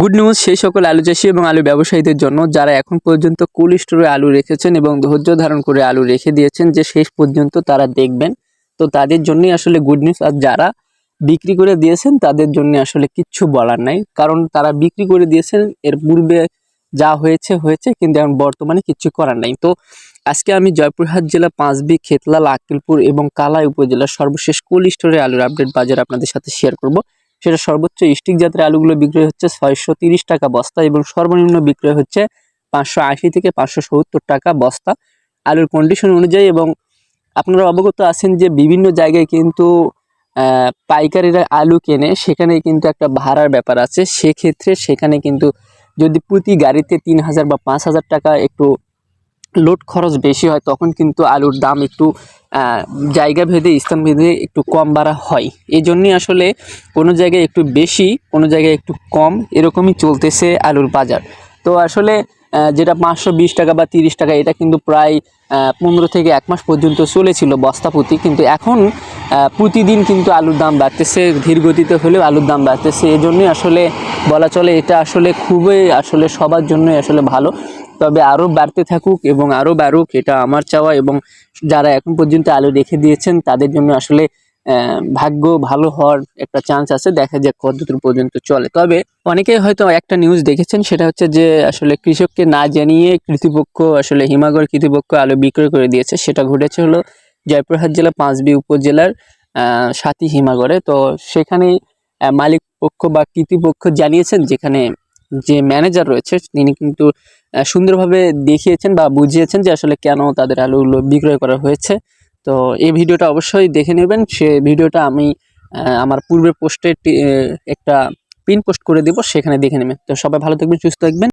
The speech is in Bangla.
গুড নিউজ, সেই সকল আলু চাষি এবং আলু ব্যবসায়ীদের জন্য যারা এখন পর্যন্ত কোল্ড স্টোরে আলু রেখেছেন এবং ধৈর্য ধারণ করে আলু রেখে দিয়েছেন, যে শেষ পর্যন্ত তারা দেখবেন। তো তাদের জন্যই আসলে গুড নিউজ, আর যারা বিক্রি করে দিয়েছেন, তাদের জন্য আসলে কিচ্ছু বলার নাই। কারণ তারা বিক্রি করে দিয়েছেন, এর পূর্বে যা হয়েছে হয়েছে, কিন্তু এখন বর্তমানে কিচ্ছু করার নাই। তো আজকে আমি জয়পুরহাট জেলা পাঁচবি, খেতলাল আকিলপুর এবং কালাই উপজেলার সর্বশেষ কোল্ড স্টোরে আলুর আপডেট বাজার আপনাদের সাথে শেয়ার করব। সেটা সর্বোচ্চ স্টিক জাতের আলুগুলো বিক্রয় হচ্ছে ছয়শো টাকা বস্তা এবং সর্বনিম্ন বিক্রয় হচ্ছে পাঁচশো আশি থেকে পাঁচশো সত্তর টাকা বস্তা। আলুর কন্ডিশন অনুযায়ী এবং আপনারা অবগত আছেন যে বিভিন্ন জায়গায় কিন্তু পাইকারিরা আলু কেনে সেখানে কিন্তু একটা ভাড়ার ব্যাপার আছে। সেক্ষেত্রে সেখানে কিন্তু যদি প্রতি গাড়িতে তিন হাজার বা পাঁচ হাজার টাকা একটু লোড খরচ বেশি হয়, তখন কিন্তু আলুর দাম একটু জায়গা ভেদে, স্থান ভেদে একটু কম বাড়া হয়। এই জন্যই আসলে কোনো জায়গায় একটু বেশি, কোনো জায়গায় একটু কম, এরকমই চলতেছে আলুর বাজার। তো আসলে যেটা পাঁচশো বিশ টাকা বা তিরিশ টাকা, এটা কিন্তু প্রায় পনেরো থেকে এক মাস পর্যন্ত চলেছিল বস্তা প্রতি। কিন্তু এখন প্রতিদিন কিন্তু আলুর দাম বাড়তেছে, ধীর গতিতে হলেও আলুর দাম বাড়তেছে। এই জন্যই আসলে বলা চলে, এটা আসলে খুবই আসলে সবার জন্যই আসলে ভালো। তবে আরও বাড়তে থাকুক এবং আরও বাড়ুক, এটা আমার চাওয়া এবং যারা এখন পর্যন্ত আলু রেখে দিয়েছেন, তাদের জন্য আসলে ভাগ্য ভালো হওয়ার একটা চান্স আছে। দেখা যাক কতদূর পর্যন্ত চলে। তবে অনেকেই হয়তো একটা নিউজ দেখেছেন, সেটা হচ্ছে যে, আসলে কৃষককে না জানিয়ে কৃতিপক্ষ, আসলে হিমাগর কৃতিপক্ষ আলু বিক্রয় করে দিয়েছে। সেটা ঘটেছে হলো জয়পুরহাট জেলা পাঁচবি উপজেলার সাথী হিমাগরে তো সেখানে মালিক পক্ষ বা কৃতিপক্ষ জানিয়েছেন, যেখানে যে ম্যানেজার রয়েছে, তিনি কিন্তু সুন্দরভাবে দেখিয়েছেন বা বুঝিয়েছেন যে আসলে কেন তাদের আলুগুলো বিক্রয় করা হয়েছে। তো এই ভিডিওটা অবশ্যই দেখে নেবেন। সে ভিডিওটা আমি আমার পূর্বের পোস্টে একটা পিন পোস্ট করে দেবো, সেখানে দেখে নেবেন। তো সবাই ভালো থাকবেন, সুস্থ থাকবেন।